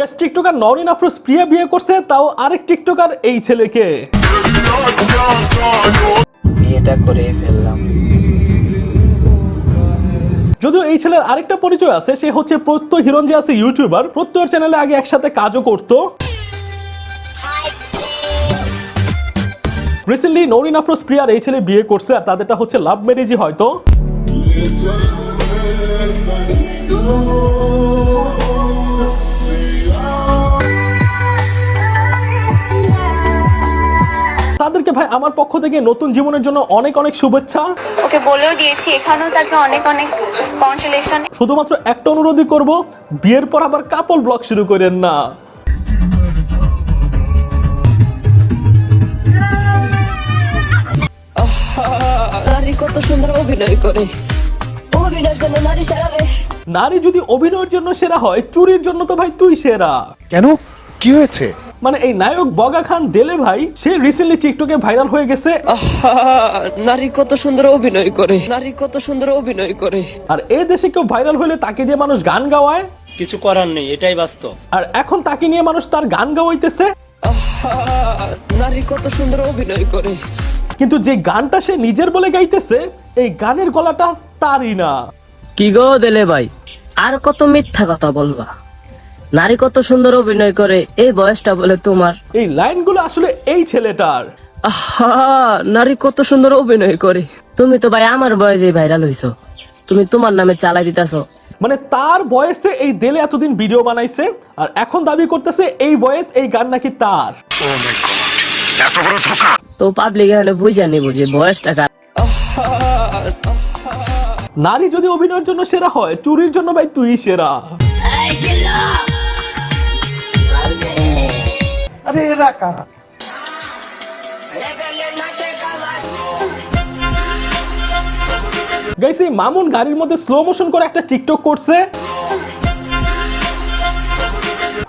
Gas TikToker Norin Afroz Priya বিয়ে করছে তাও আরেক টিকটকার এই ছেলেকে। বিয়েটা করে ফেললাম। যদিও এই ছেলের আরেকটা পরিচয় আছে সে হচ্ছে প্রত্যয় হিরণ যে আছে ইউটিউবার প্রত্যয়ের চ্যানেলে আগে একসাথে কাজও করতো। রিসেন্টলি নরিন আফরোজ প্রিয়ার এই ছেলে বিয়ে করছে আর তাদেরটা হচ্ছে লাভ ম্যারেজই হয়তো। তাদেরকে ভাই আমার পক্ষ থেকে নতুন জীবনের জন্য অনেক অনেক শুভেচ্ছা। ওকে বলেও দিয়েছি এখানেও তাকে অনেক অনেক কনসোলেশন শুধুমাত্র একটা অনুরোধই করব বিয়ের পর আবার কাপল ব্লগ শুরু করেন না। নারী কত সুন্দর অভিনয় করে। অভিনয়ের জন্য নারী সেরাবে নারী যদি অভিনয়ের জন্য সেরা হয় চুরির জন্য তো ভাই তুই সেরা। কেন? কি হয়েছে? মানে এই নায়ক বগা খান দেলে ভাই সে রিসেন্টলি টিকটকে ভাইরাল হয়ে গেছে। নারী কত সুন্দর অভিনয় করে নারী কত সুন্দর অভিনয় করে। আর এই দেশে কেউ ভাইরাল হলে তাকে দিয়ে মানুষ গান গাওয়ায়? কিছু করার নেই এটাই বাস্তব। আর এখন তাকে নিয়ে মানুষ তার গান গাওয়াইতেছে? নারী কত সুন্দর অভিনয় করে। কিন্তু যে গানটা সে নিজের বলে গাইতেছে এই গানের গলাটা তারই না। কি গো দেলে ভাই আর কত মিথ্যা কথা বলবা? নারী কত সুন্দর অভিনয় করে এই বয়সটা বলে তোমার। এই লাইনগুলো আসলে এই ছেলেটার। আহা নারী কত সুন্দর অভিনয় করে। তুমি তো ভাই আমার বয়সে ভাইরাল হইছো। তুমি তোমার নামে চালাই দিতাছো। মানে তার বয়সে এই দেলে এতদিন ভিডিও বানাইছে আর এখন দাবি করতেছে এই বয়স এই গান নাকি তার। তো পাবলিক এখানে বুঝা নিব যে বয়সটা কার। নারী যদি অভিনয়ের জন্য সেরা হয় চুরির জন্য ভাই তুই সেরা। আরে এরা কারা? গাইস এই মামুন গাড়ির মধ্যে স্লো মোশন করে একটা টিকটক করছে।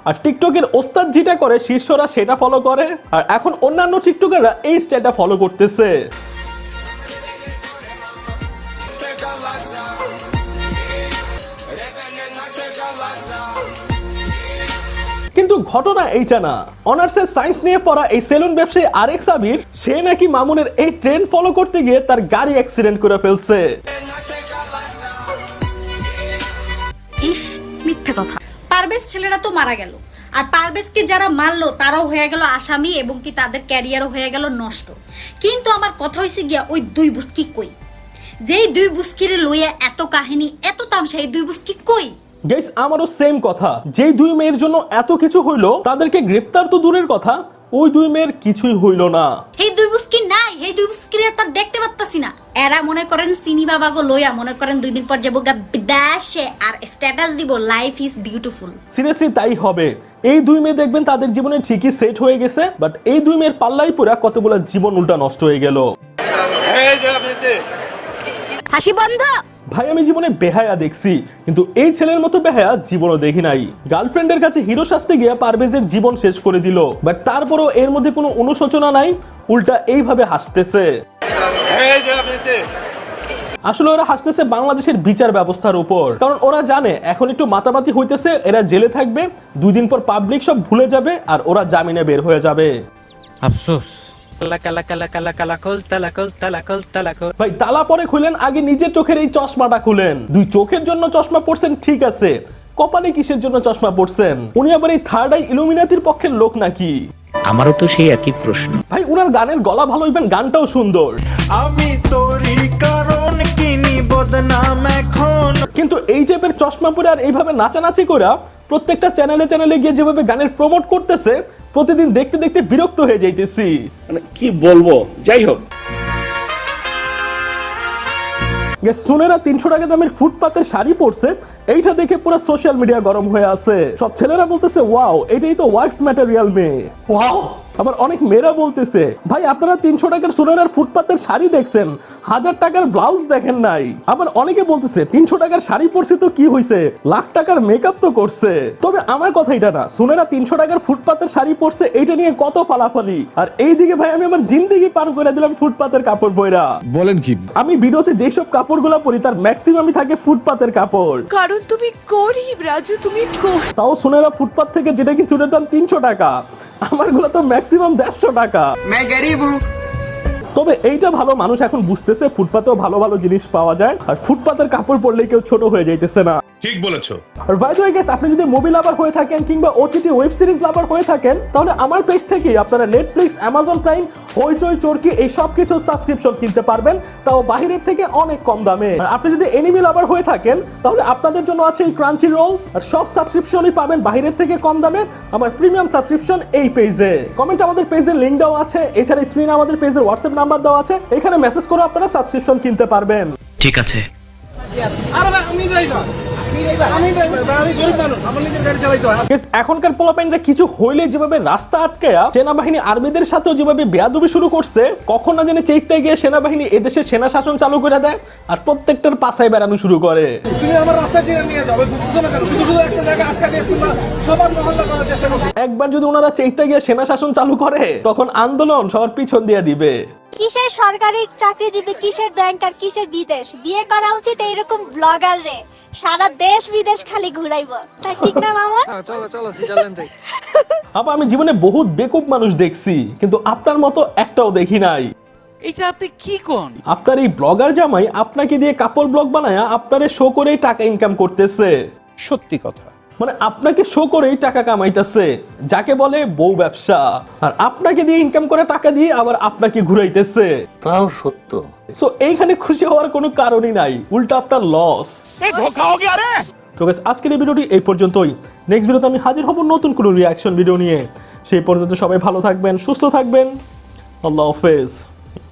আর টিকটকের ওস্তাদ যেটা করে, শিষ্যরা সেটা ফলো করে। আর এখন অন্যান্য টিকটকাররা এই স্টাইলটা ফলো করতেছে। ঘটনা এইটা না। অনার্সের সায়েন্স নিয়ে পড়া এই সেলুন ব্যবসায়ী আরেক সাবির, সে নাকি মামুনের এই ট্রেন্ড ফলো করতে গিয়ে তার গাড়ি অ্যাক্সিডেন্ট করে ফেলছে। ছেলেরা তো মারা গেল। আর পারভেজকে যারা মারলো, তারাও হয়ে গেল আসামি এবং কি তাদের ক্যারিয়ারও হয়ে গেল নষ্ট। কিন্তু আমার কথা হয়েছে গিয়া ওই দুই বুস্কি কই? যেই দুই বুস্কিরে লইয়া এত কাহিনী, এত তামসা এই দুই বুস্কি কই? গাইস আমারও সেম কথা। যেই দুই মেয়ের জন্য এত কিছু হইল তাদেরকে গ্রেপ্তার তো দূরের কথা ওই দুই মেয়ের কিছুই হইল না। এই দুই বুস্কি নাই এই দুই বুস্কিরে তার দেখতে পারতাছি না। এরা মনে করেন সিনি বাবা গো লইয়া মনে করেন দুই দিন পর যাব গা বিদেশে আর স্ট্যাটাস দিব লাইফ ইজ বিউটিফুল সিরিয়াসলি তাই হবে। এই দুই মেয়ে দেখবেন তাদের জীবনে ঠিকই সেট হয়ে গেছে বাট এই দুই মেয়ের পাল্লাই পুরা কতগুলো জীবন উল্টা নষ্ট হয়ে গেল। হাসি বন্ধ। ভাই আমি জীবনে বেহায়া দেখছি কিন্তু এই ছেলের মতো বেহায়া জীবনও দেখি নাই। গার্লফ্রেন্ডের কাছে হিরো শাস্তে গিয়ে পারভেজের জীবন শেষ করে দিল বাট তারপরও এর মধ্যে কোনো অনুশোচনা নাই উল্টা এইভাবে হাসতেছে। আসলে ওরা হাসতেছে বাংলাদেশের বিচার ব্যবস্থার উপর কারণ ওরা জানে এখন একটু মাতামাতি হইতেছে এরা জেলে থাকবে দুই দিন পর পাবলিক সব ভুলে যাবে আর ওরা জামিনে বের হয়ে যাবে। আফসোস। ভাই তালা পরে খুলেন আগে নিজের চোখের এই চশমাটা খুলেন। দুই চোখের জন্য চশমা পড়ছেন ঠিক আছে। কপালে কিসের জন্য চশমা পড়ছেন উনি আবার এই থার্ড আই ইলুমিনাতির পক্ষের লোক নাকি? আমারও তো সেই একই প্রশ্ন। ভাই উনার গানের গলা ভালো হইবেন গানটাও সুন্দর। আমি তোরই কারণ কিনি বদনাম এখন। কিন্তু এই টাইপের চশমা পরে আর এইভাবে নাচানাচি করে প্রত্যেকটা চ্যানেলে চ্যানেলে গিয়ে যেভাবে গানের প্রমোট করতেছে প্রতিদিন দেখতে দেখতে বিরক্ত হয়ে যাইতেছি। মানে কি বলব? যাই হোক। সোনেরা তিনশো টাকা দামের ফুটপাতের শাড়ি পরছে এইটা দেখে পুরো সোশ্যাল মিডিয়া গরম হয়ে আছে। সব ছেলেরা বলতেছে ওয়াও এটাই তো ওয়াইফ ম্যাটেরিয়াল মেয়ে। ওয়াও আবার অনেক মেয়েরা বলতেছে ভাই আপনারা তিনশো টাকার সোনার ফুটপাতের শাড়ি দেখছেন হাজার টাকার ব্লাউজ দেখেন নাই। আবার অনেকে বলতেছে তিনশো টাকার শাড়ি পরছে তো কি হয়েছে লাখ টাকার মেকআপ তো করছে। তবে আমার কথা এটা না সোনারা তিনশো টাকার ফুটপাতের শাড়ি পরছে এইটা নিয়ে কত ফালাফালি। আর এইদিকে ভাই আমি আমার জিন্দিগি পার করে দিলাম ফুটপাতের কাপড় বইরা। বলেন কি? আমি ভিডিওতে যেসব কাপড়গুলো পরি তার ম্যাক্সিমামই থাকে ফুটপাতের কাপড়। কারণ তুমি গরিব রাজু তুমি তাও সোনেরা ফুটপাত থেকে যেটা কি চুলের দাম তিনশো টাকা? আমার আমারগুলো তো ম্যাক্সিমাম দেড়শো টাকা। তবে এইটা ভালো মানুষ এখন বুঝতেছে ফুটপাতেও ভালো ভালো জিনিস পাওয়া যায়। আর ফুটপাতের কাপড় পরলে কেউ ছোট হয়ে যাইতেছে না। ঠিক বলেছ। আর বাই দ্য গেস আপনি যদি মুভি লাভার হয়ে থাকেন কিংবা ওটিটি ওয়েব সিরিজ লাভার হয়ে থাকেন তাহলে আমার পেজ থেকে আপনারা Netflix Amazon Prime Hoichoi Chorki এই সব কিছু সাবস্ক্রিপশন কিনতে পারবেন। তাও বাহিরের থেকে অনেক কম দামে। আর আপনি যদি এনিমি লাভার হয়ে থাকেন তাহলে আপনাদের জন্য আছে এই ক্রাঞ্চি রোল আর সব সাবস্ক্রিপশনই পাবেন বাহিরের থেকে কম দামে। আমার প্রিমিয়াম সাবস্ক্রিপশন এই পেজে কমেন্ট আমাদের পেজের লিংক দেওয়া আছে। এছাড়া স্ক্রিনে আমাদের পেজের হোয়াটসঅ্যাপ নাম্বার দেওয়া আছে। এখানে মেসেজ করে আপনারা সাবস্ক্রিপশন কিনতে পারবেন। ঠিক আছে। Guys, এখনকার পোলাপাইনরা কিছু হইলে যেভাবে রাস্তা আটকায়া সেনাবাহিনী আর্মিদের সাথেও যেভাবে বেয়াদবি শুরু করছে কখন না জানি চেইতে গিয়ে সেনাবাহিনী এদেশে সেনা শাসন চালু করে দেয় আর প্রত্যেকটার পাশায় বেড়ানো শুরু করে। একবার যদি ওনারা চেইতে গিয়ে সেনা শাসন চালু করে তখন আন্দোলন সবার পিছন দিয়ে দিবে। কিসের সরকারি চাকরিজীবী কিসের ব্যাংকার কিসের বিদেশ? বিয়ে করা উচিত এইরকম ব্লগার রে। সারা দেশ বিদেশ খালি ঘুরাইবো। তাই ঠিক না মামুন? চলো চলো সুইজারল্যান্ড। যাই আপা আমি জীবনে বহুত বেকুব মানুষ দেখছি কিন্তু আপনার মতো একটাও দেখি নাই। এটা আপনি কি কোন? আপনার এই ব্লগার জামাই আপনাকে দিয়ে কাপড় ব্লগ বানায়া আপনারে শো করে টাকা ইনকাম করতেছে। সত্যি কথা। মানে আপনাকে শো করেই টাকা কামাইতেছে। যাকে বলে বউ ব্যবসা। আর আপনাকে দিয়ে ইনকাম করে টাকা দিয়ে আবার আপনাকে ঘুরাইতেছে। তাও সত্য। সো এইখানে খুশি হওয়ার কোনো কারণই নাই। উল্টা আপনার লস তো guys, আজকের এই ভিডিওটি এই পর্যন্তই। নেক্সট ভিডিওতে আমি হাজির হব নতুন কোনো রিয়াকশন ভিডিও নিয়ে। সেই পর্যন্ত সবাই ভালো থাকবেন সুস্থ থাকবেন। আল্লাহ হাফেজ।